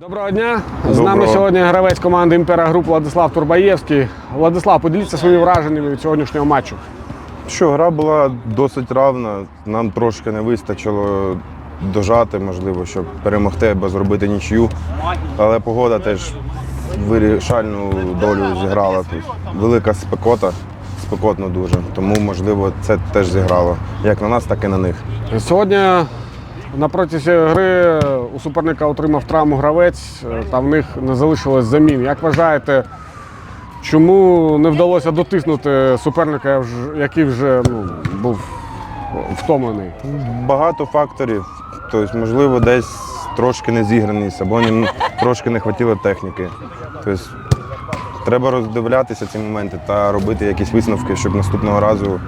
Доброго дня. З нами сьогодні гравець команди Імпера Груп Владислав Турбаєвський. Владислав, поділіться своїми враженнями від сьогоднішнього матчу. Що гра була досить равна. Нам трошки не вистачило дожати, можливо, щоб перемогти або зробити нічию. Але погода теж вирішальну долю зіграла тут. Велика спекота, спекотно дуже. Тому, можливо, це теж зіграло. Як на нас, так і на них. Сьогодні на протязі гри у суперника отримав травму гравець, е, та в них не залишилось замін. Як вважаєте, чому не вдалося дотиснути суперника, який вже ну, був втомлений? Багато факторів. Тобто, можливо, десь трошки не зіграність, або трошки не хватило техніки. Тобто, треба роздивлятися ці моменти та робити якісь висновки, щоб наступного разу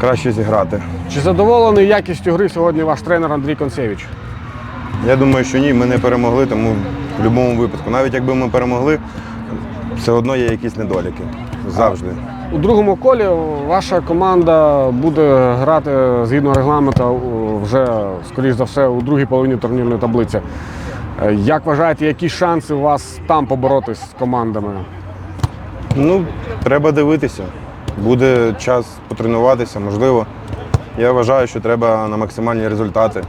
краще зіграти. Чи задоволений якістю гри сьогодні ваш тренер Андрій Концевич? Я думаю, що ні, ми не перемогли, тому в будь-якому випадку. Навіть якби ми перемогли, все одно є якісь недоліки. Завжди. У другому колі ваша команда буде грати згідно регламенту вже, скоріш за все, у другій половині турнірної таблиці. Як вважаєте, які шанси у вас там поборотись з командами? Ну, треба дивитися. Буде час потренуватися, можливо. Я вважаю, що треба на максимальні результати.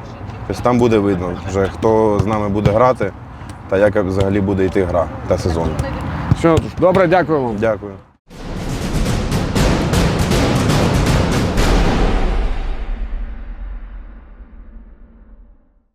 Тобто там буде видно, вже хто з нами буде грати та як взагалі буде йти гра та сезон. Все, добре, дякую вам. Дякую.